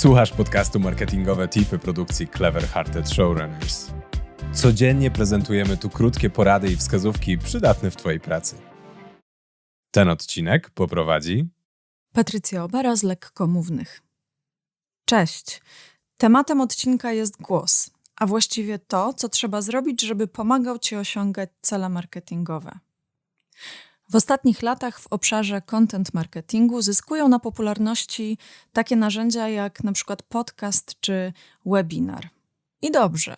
Słuchasz podcastu Marketingowe Tipy produkcji Clever Hearted Showrunners. Codziennie prezentujemy tu krótkie porady i wskazówki przydatne w Twojej pracy. Ten odcinek poprowadzi Patrycja Obara z Lekkomównych. Cześć. Tematem odcinka jest głos, a właściwie to, co trzeba zrobić, żeby pomagał Ci osiągać cele marketingowe. W ostatnich latach w obszarze content marketingu zyskują na popularności takie narzędzia jak na przykład podcast czy webinar. I dobrze.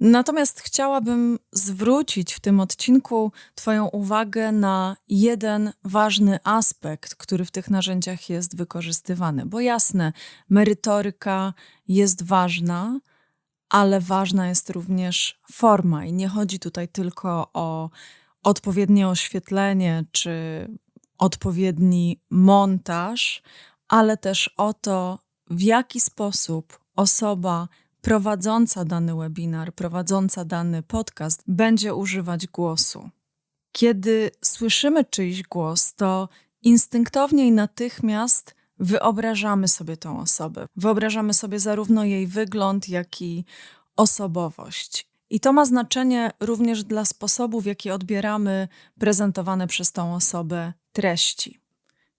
Natomiast chciałabym zwrócić w tym odcinku Twoją uwagę na jeden ważny aspekt, który w tych narzędziach jest wykorzystywany. Bo jasne, merytoryka jest ważna, ale ważna jest również forma, i nie chodzi tutaj tylko o odpowiednie oświetlenie czy odpowiedni montaż, ale też o to, w jaki sposób osoba prowadząca dany webinar, prowadząca dany podcast będzie używać głosu. Kiedy słyszymy czyjś głos, to instynktownie i natychmiast wyobrażamy sobie tą osobę. Wyobrażamy sobie zarówno jej wygląd, jak i osobowość. I to ma znaczenie również dla sposobu, w jaki odbieramy prezentowane przez tą osobę treści.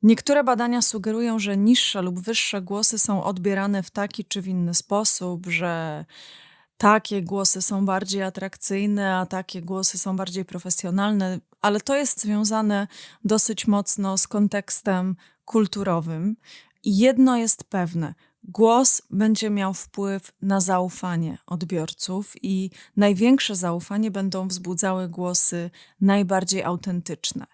Niektóre badania sugerują, że niższe lub wyższe głosy są odbierane w taki czy w inny sposób, że takie głosy są bardziej atrakcyjne, a takie głosy są bardziej profesjonalne, ale to jest związane dosyć mocno z kontekstem kulturowym. I jedno jest pewne: Głos będzie miał wpływ na zaufanie odbiorców, i największe zaufanie będą wzbudzały głosy najbardziej autentyczne.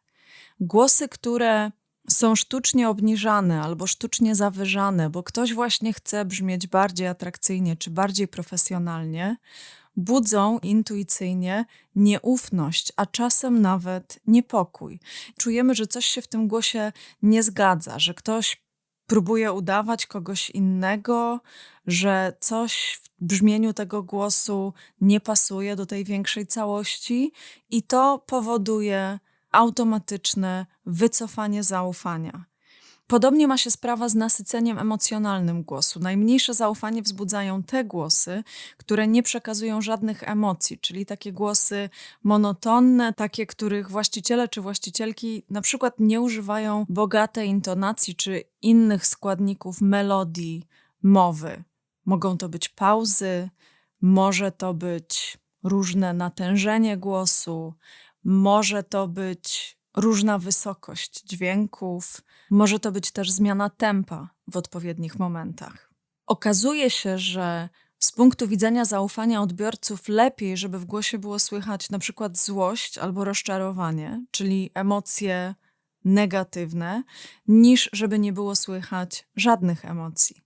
Głosy, które są sztucznie obniżane albo sztucznie zawyżane, bo ktoś właśnie chce brzmieć bardziej atrakcyjnie czy bardziej profesjonalnie, budzą intuicyjnie nieufność, a czasem nawet niepokój. Czujemy, że coś się w tym głosie nie zgadza, że ktoś próbuje udawać kogoś innego, że coś w brzmieniu tego głosu nie pasuje do tej większej całości, i to powoduje automatyczne wycofanie zaufania. Podobnie ma się sprawa z nasyceniem emocjonalnym głosu. Najmniejsze zaufanie wzbudzają te głosy, które nie przekazują żadnych emocji, czyli takie głosy monotonne, takie, których właściciele czy właścicielki na przykład nie używają bogatej intonacji czy innych składników melodii mowy. Mogą to być pauzy, może to być różne natężenie głosu, może to być różna wysokość dźwięków, może to być też zmiana tempa w odpowiednich momentach. Okazuje się, że z punktu widzenia zaufania odbiorców lepiej, żeby w głosie było słychać na przykład złość albo rozczarowanie, czyli emocje negatywne, niż żeby nie było słychać żadnych emocji.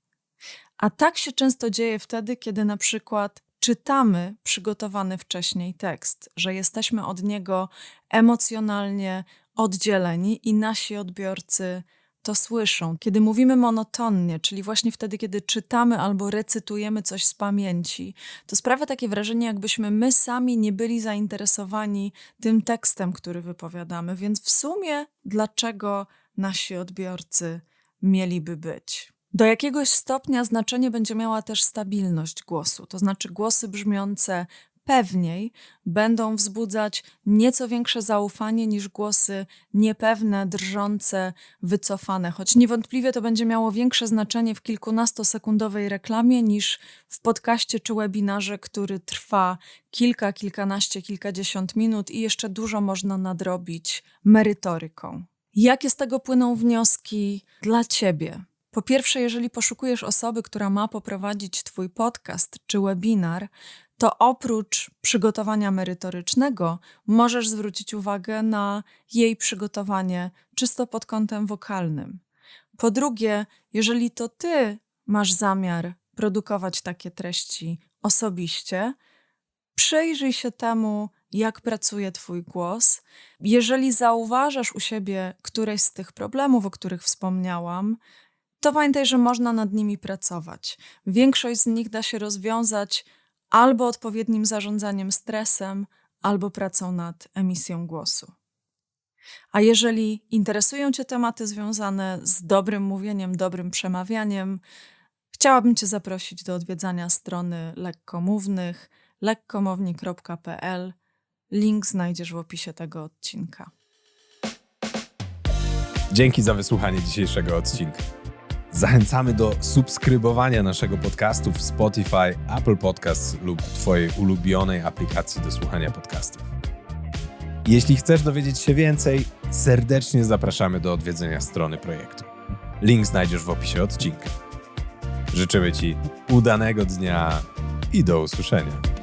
A tak się często dzieje wtedy, kiedy na przykład czytamy przygotowany wcześniej tekst, że jesteśmy od niego emocjonalnie oddzieleni i nasi odbiorcy to słyszą. Kiedy mówimy monotonnie, czyli właśnie wtedy, kiedy czytamy albo recytujemy coś z pamięci, to sprawia takie wrażenie, jakbyśmy my sami nie byli zainteresowani tym tekstem, który wypowiadamy. Więc w sumie, dlaczego nasi odbiorcy mieliby być? Do jakiegoś stopnia znaczenie będzie miała też stabilność głosu, to znaczy głosy brzmiące pewniej będą wzbudzać nieco większe zaufanie niż głosy niepewne, drżące, wycofane, choć niewątpliwie to będzie miało większe znaczenie w kilkunastosekundowej reklamie niż w podcaście czy webinarze, który trwa kilka, kilkanaście, kilkadziesiąt minut i jeszcze dużo można nadrobić merytoryką. Jakie z tego płyną wnioski dla Ciebie? Po pierwsze, jeżeli poszukujesz osoby, która ma poprowadzić Twój podcast czy webinar, to oprócz przygotowania merytorycznego możesz zwrócić uwagę na jej przygotowanie czysto pod kątem wokalnym. Po drugie, jeżeli to Ty masz zamiar produkować takie treści osobiście, przyjrzyj się temu, jak pracuje Twój głos. Jeżeli zauważasz u siebie któreś z tych problemów, o których wspomniałam, to pamiętaj, że można nad nimi pracować. Większość z nich da się rozwiązać albo odpowiednim zarządzaniem stresem, albo pracą nad emisją głosu. A jeżeli interesują Cię tematy związane z dobrym mówieniem, dobrym przemawianiem, Chciałabym Cię zaprosić do odwiedzania strony lekkomównych lekkomowni.pl. Link znajdziesz w opisie tego odcinka. Dzięki za wysłuchanie dzisiejszego odcinka. Zachęcamy do subskrybowania naszego podcastu w Spotify, Apple Podcasts lub Twojej ulubionej aplikacji do słuchania podcastów. Jeśli chcesz dowiedzieć się więcej, serdecznie zapraszamy do odwiedzenia strony projektu. Link znajdziesz w opisie odcinka. Życzymy Ci udanego dnia i do usłyszenia.